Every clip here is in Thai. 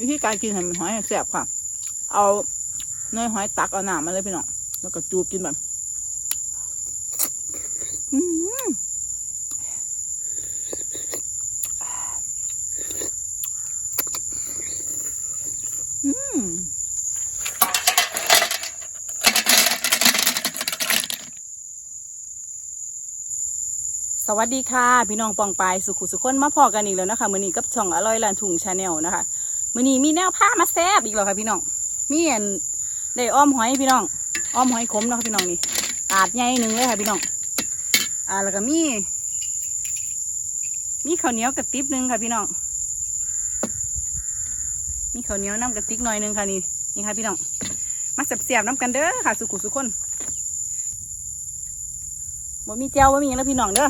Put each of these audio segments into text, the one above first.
วิธีการกินให้มันหอยแซ่บค่ะ เอาเนยหอยตักเอาหนามมาเลยพี่น้องแล้วก็จูบกินแบบสวัสดีค่ะ พี่น้องปองปายสุขุสุขคนมาพอกันอีกแล้วนะคะมือนี้กับช่องอร่อยลานถุงชาแนลนะคะ มื้อนี้มีแนวผ้ามาแซบอีกแล้วค่ะพี่น้องมีอันได้อ้อมหอยพี่น้องอ้อมหอยขมเนาะพี่น้องนี่อาดใหญ่หนึ่งเลยค่ะพี่น้องอ่าแล้วก็มี มีข้าวเหนียวกระติบหนึ่งค่ะพี่น้องมีข้าวเหนียวน้ำกระติกหน่อยหนึ่งค่ะนี่นี่ค่ะพี่น้องมาเสียบๆน้ำกันเด้อค่ะ สุขุสุขคนบ่มีเจ้าบ่มีหยังแล้วพี่น้องเด้อ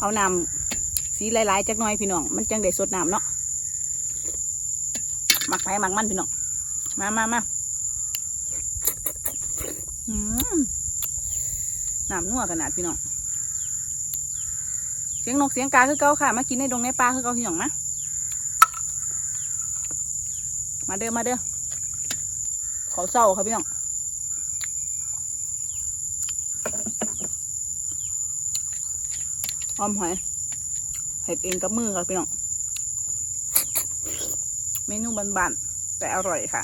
เอาน้ำสีหลายๆจักหน่อยพี่น้องมันจังได้สดน้ำเนาะ หมักไปหมักมันพี่น้องมามามาอืมน้ำนัวขนาดพี่น้องเสียงนกเสียงกาคือเก่าค่ะ มากินในดงในป่าคือเก่าพี่น้องนะมาเด้อมาเด้อเขาเศร้าค่ะพี่น้องหอมหอยเห็ดเองกับมือค่ะพี่น้อง เมนูบานๆแต่อร่อยค่ะ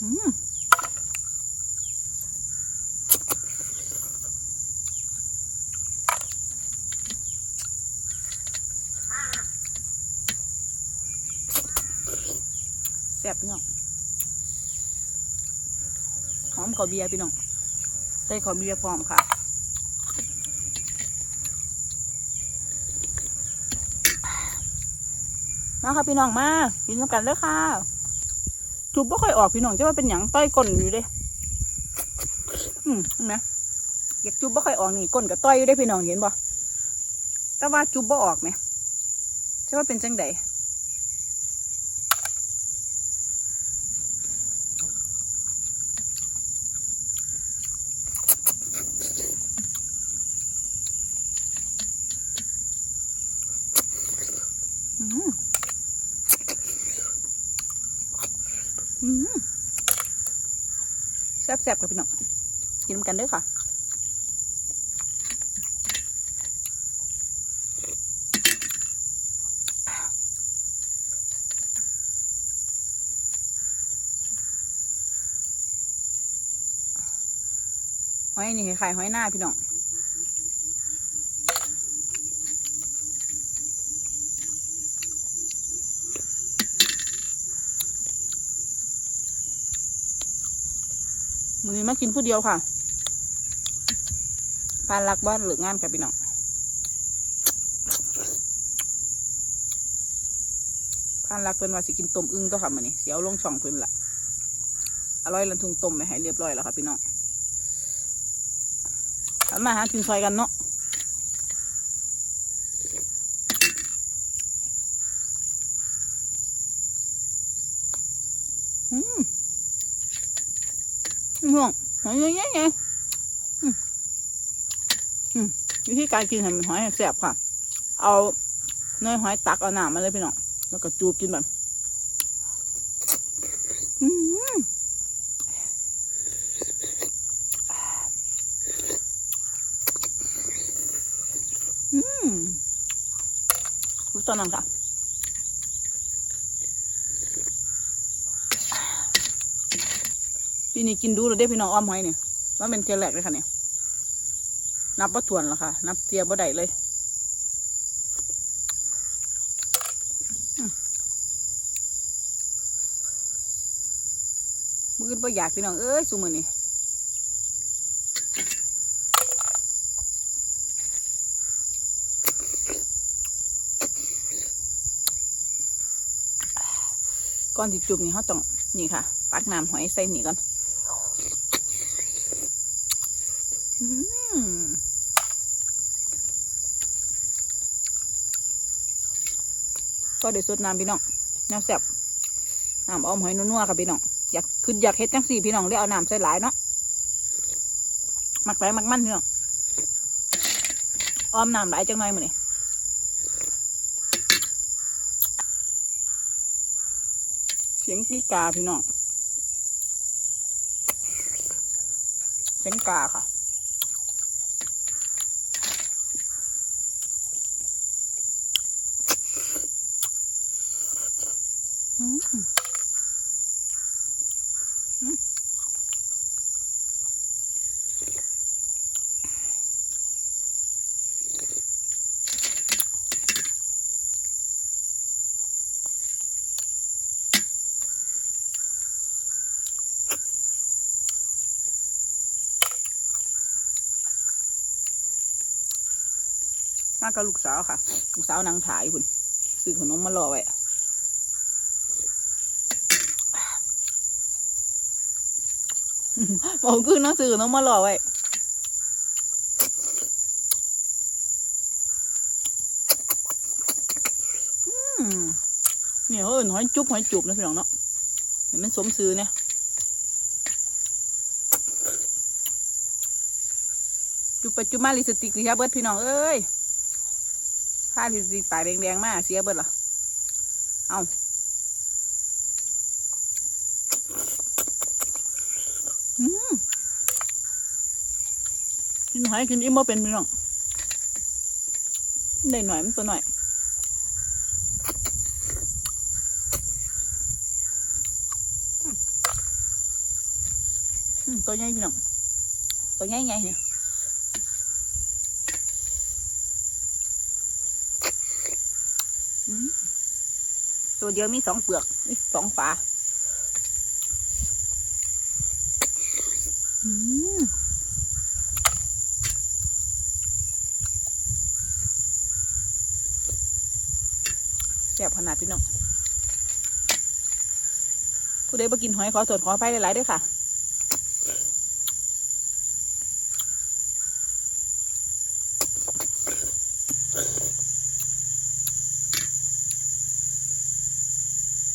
อืมแซ่บพี่น้องหอมข้าเบียร์พี่น้องใส่ข้าเบียร์พร้อมค่ะ มาค่ะพี่น้องมากินน้ำกันเลยค่ะจุบบ่ค่อยออกพี่น้องจะว่าเป็นหยังต้อยก้นอยู่เด้อืมเห็นไหมอยากจุบบ่ค่อยออกนี่ก้นกับต้อยอยู่ได้พี่น้องเห็นบ่แต่ว่าจุบบ่ออกไหมจะว่าเป็นจังได แซ่บๆกับพี่น้องกินนกันด้อค่ะหอยนี่คล้ายๆหอยหน้าพี่น้อง มือนี้มากินผู้เดียวค่ะปานรักบ้านหรืองานกับพี่น้องพานรักเป็นว่าสิกินต้มอึ้งตัวค่ะมือนี้เสียวลงช่องเพิ่นละอร่อยลันทุงต้มไปให้เรียบร้อยแล้วค่ะพี่น้องเอามาหากินซอยกันเนาะอืม ง่วงหอยยอะๆไงวิธีการกินห้มันหอยแซ่บค่ะ เอาเนยหอยตักเอาหนามมาเลยพี่น้อง แล้วก็จูบกินแบบอืมอืมดูตอนนั้นค่ะ ปีนี้กินดูเลยเด้พี่น้องอ้อมหอยเนี่ยว่าเป็นเทียแรกเลยค่ะเนี่ยนับว่าถ่วนแล้วค่ะ นับเทียบ่ได้เลยอืมมือบ่อยากพี่น้องเอ้ยสูมือนี่ก่อนที่จุบนี่เขาต้องนี่ค่ะ ปักน้ำหอยใส่นี่ก่อน ก็เดี๋ยวสดน้ำพี่น้องน้ำแซ่บน้ำอ้อมหอยนัวๆค่ะพี่น้องอยากคืออยากเฮ็ดจังสี่พี่น้องเลยเอาน้ำใส่หลายเนาะหมักหลาหมักมันพี่น้องอ้อมน้ำหลายจังหน่อยมื้อนี้เสียงกีกาพี่น้องเสียงกาค่ะ มากับลูกสาวค่ะ ลูกสาวนางถ่ายคุณซื้อขนมมารอไว้ บอกคือหนังสือน้องมารอไว้เนี่ยเขาเอินหอยจุ๊บหอยจุบนะพี่น้องเนาะเห็นมันสมซื้อเนี่ยจุบไปจุบมาลิสติกลิฮะเบิร์ดพี่น้องเอ้ยถ้าลิสติกปากแดงๆมากเสียเบิร์ดเหรอเอาอืม กินหอยกินอิ่มบ่เป็นพี่น้องได้หน่อยมันตัวหน่อยตัวใหญ่พี่น้องตัวใหญ่ใหญ่เนี่ยตัวเดียวมีสองเปลือกสองฝาอืมแซ่บ ขนาดพี่น้องผู้ใดมากินหอยขอตรวจขอไปหลายๆด้วยค่ะ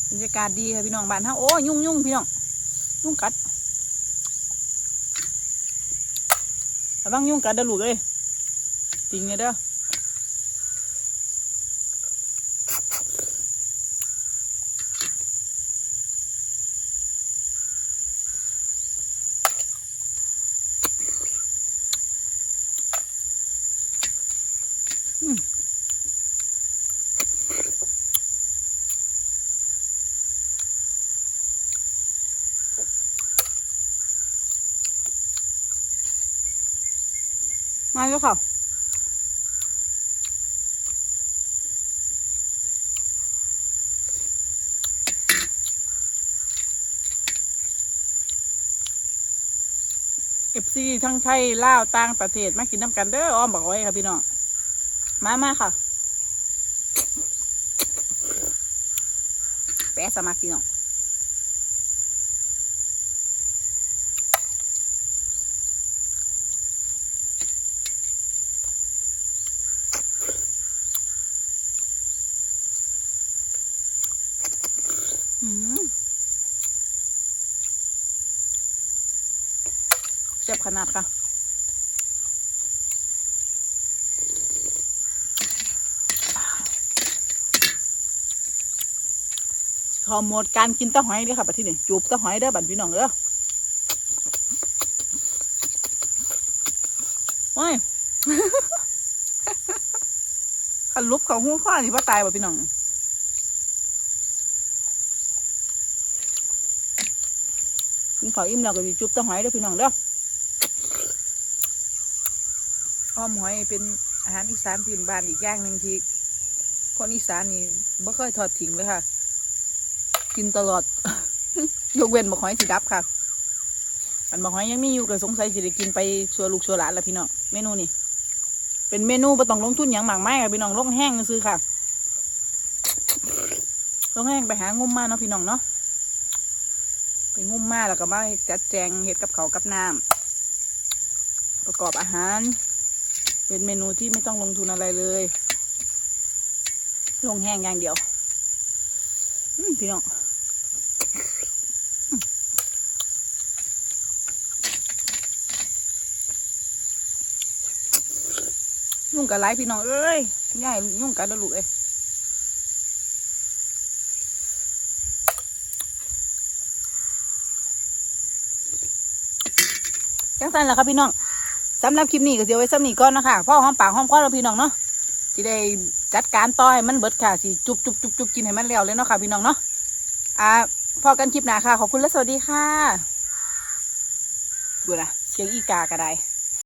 บรรยากาศดีค่ะพี่น้องบ้านเฮาโอ้ยยุ่งยุ่งพี่น้องยุ่งกัดระวังยุ่งกัดเด้อลูกเอ้ยจริงเลยเด้ออื มาแล้วค่ะ เอฟซีทั้งไทยลาวต่างประเทศมากินน้ำกันเด้ออ้อมบอกไว้ค่ะพี่น้องมามาค่ะ แปะสมัครพี่น้อง ขนาดค่ะขอหมดการกินต้าหอยเด้อค่ะบัดที่นี่จูบต้าหอยเด้อบัดพี่น้องเด้อโอ้ยขันลุบเขาหูข้อนี่ว่าตายบ่พี่น้องกินข้าวอิ่มแล้วก็จุบต้าหอยเด้อพี่น้องเด้อ อ้อมหอยเป็นอาหารอีสานพื้นบ้านอีกอย่างหนึ่งที่คนอีสานนี่บ่เคยทอดทิ้งเลยค่ะ กินตลอด ยกเว้นบ่หอยสิดับค่ะ อันบ่หอยยังมีอยู่ก็สงสัยสิได้กินไปชัวลูกชัวหลานแล้วพี่น้องเมนูนี่เป็นเมนูบ่ต้องลงทุนหยังหมากไมายค่ะพี่น้องลงแห้งซื้อค่ะลงแห้งไปหางมมาเนาะพี่น้องเนาะไปงุ่มมาแล้วก็มาจัดแจงเห็ดกับเขากับน้ำประกอบอาหาร เป็นเมนูที่ไม่ต้องลงทุนอะไรเลย ลงแห้งอย่างเดียวพี่น้องยุ่งกับไรพี่น้องเอ้ยย่ายยุ่งกับดลุเอ้ยจังสันแหละครับพี่น้อง สำหรับคลิปนี้ก็เดี๋ยวไว้สำนี้ก่อนนะคะพ่อหอมปากหอมคอเราพี่น้องเนาะสิได้จัดการต่อให้มันเบิดค่ะสิจุบจุบจุบจุบกินให้มันแล้วเลยเนาะค่ะพี่น้องเนาะอ่าพอกันคลิปหน้าค่ะ ขอบคุณและสวัสดีค่ะดูนะเสียงอีกากระได